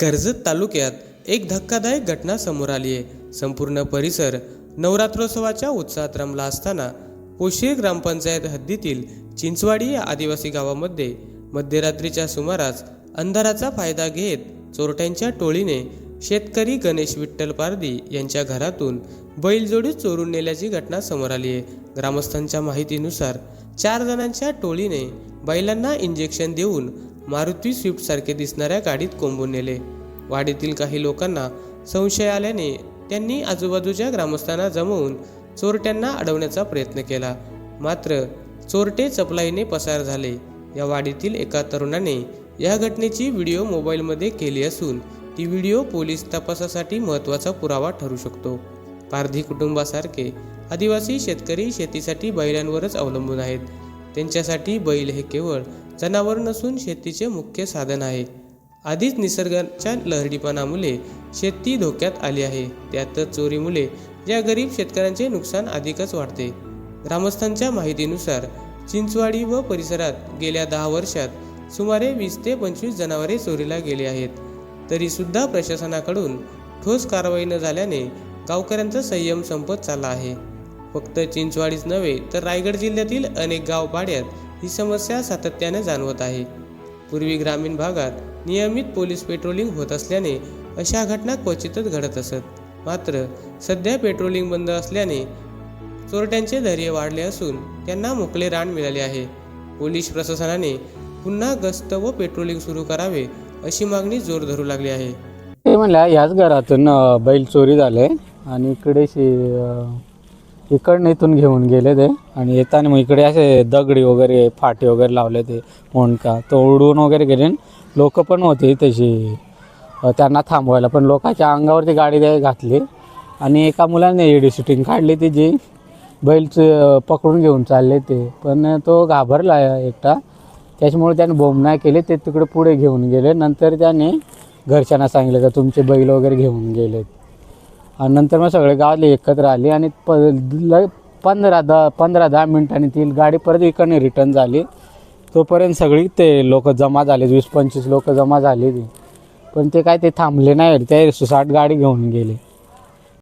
कर्जत तालुक्यात एक धक्कादायक घटना समोर आली आहे. संपूर्ण परिसर नवरात्रोत्सवाच्या उत्साहात रमला असताना पोशिर ग्रामपंचायत हद्दीतील चिंचवाडी या आदिवासी गावामध्ये मध्यरात्रीच्या सुमारास अंधाराचा फायदा घेत चोरट्यांच्या टोळीने शेतकरी गणेश विठ्ठल पारदी यांच्या घरातून बैलजोडी चोरून नेल्याची घटना समोर आली आहे. ग्रामस्थांच्या माहितीनुसार चार जणांच्या टोळीने बैलांना इंजेक्शन देऊन मारुती स्विफ्टसारखे दिसणाऱ्या गाडीत कोंबून नेले. वाडीतील काही लोकांना संशय आल्याने त्यांनी आजूबाजूच्या ग्रामस्थांना जमवून चोरट्यांना अडवण्याचा प्रयत्न केला. मात्र चोरटे चपलाईने पसार झाले. या वाडीतील एका तरुणाने या घटनेची व्हिडिओ मोबाईलमध्ये केली असून ती व्हिडिओ पोलीस तपासासाठी महत्त्वाचा पुरावा ठरू शकतो. पारधी कुटुंबासारखे आदिवासी शेतकरी शेतीसाठी बैलांवरच अवलंबून आहेत. त्यांच्यासाठी बैल हे केवळ जनावर नसून शेतीचे मुख्य साधन आहे. आधीच निसर्गाच्या लहरीपणामुळे शेती धोक्यात आली आहे. त्यातच चोरीमुळे या गरीब शेतकऱ्यांचे नुकसान अधिकच वाढते. ग्रामस्थांच्या माहितीनुसार चिंचवाडी व परिसरात गेल्या दहा वर्षात सुमारे वीस ते पंचवीस जनावरे चोरीला गेली आहेत. तरीसुद्धा प्रशासनाकडून ठोस कारवाई न झाल्याने गावकऱ्यांचा संयम संपत चालला आहे. फक्त चिंचवाडीच नव्हे तर रायगड जिल्ह्यातील अनेक गाव पाड्यात ही समस्या सातत्याने जाणवत आहे. पूर्वी ग्रामीण भागात नियमित पोलीस पेट्रोलिंग होत असल्याने अशा घटना क्वचितच घडत असत. मात्र सध्या पेट्रोलिंग बंद असल्याने चोरट्यांचे धैर्य वाढले असून त्यांना मोकळे रान मिळाले आहे. पोलीस प्रशासनाने पुन्हा गस्त व पेट्रोलिंग सुरू करावे अशी मागणी जोर धरू लागली आहे. ते म्हणल्या ह्याच घरातून बैल चोरी झाले आणि इकडे इकडनं इथून घेऊन गेले ते. आणि येताना मग इकडे असे दगडी वगैरे फाटे वगैरे लावले ते मोंडका. तो उडवून वगैरे गेले लोक पण होते तशी त्यांना थांबवायला. पण लोकांच्या अंगावरती गाडी द्याय घातली. आणि एका मुलाने एडी शूटिंग काढली ती जी. बैलच पकडून घेऊन चालले ते. पण तो घाबरला एकटा. त्याच्यामुळे त्याने बोंब नाही केले. ते तिकडे पुढे घेऊन गेले. नंतर त्याने घरच्यांना सांगितलं का तुमचे बैल वगैरे घेऊन गेलेत. आणि नंतर मग सगळे गावले एकत्र आले आणि प ल पंधरा दहा पंधरा दहा मिनिटांनी ती गाडी परत इकडनं रिटर्न झाली. तोपर्यंत सगळी ते लोक जमा झाले वीस पंचवीस लोक जमा झाली ती. पण ते काय ते थांबले नाही ते साठ गाडी घेऊन गेले.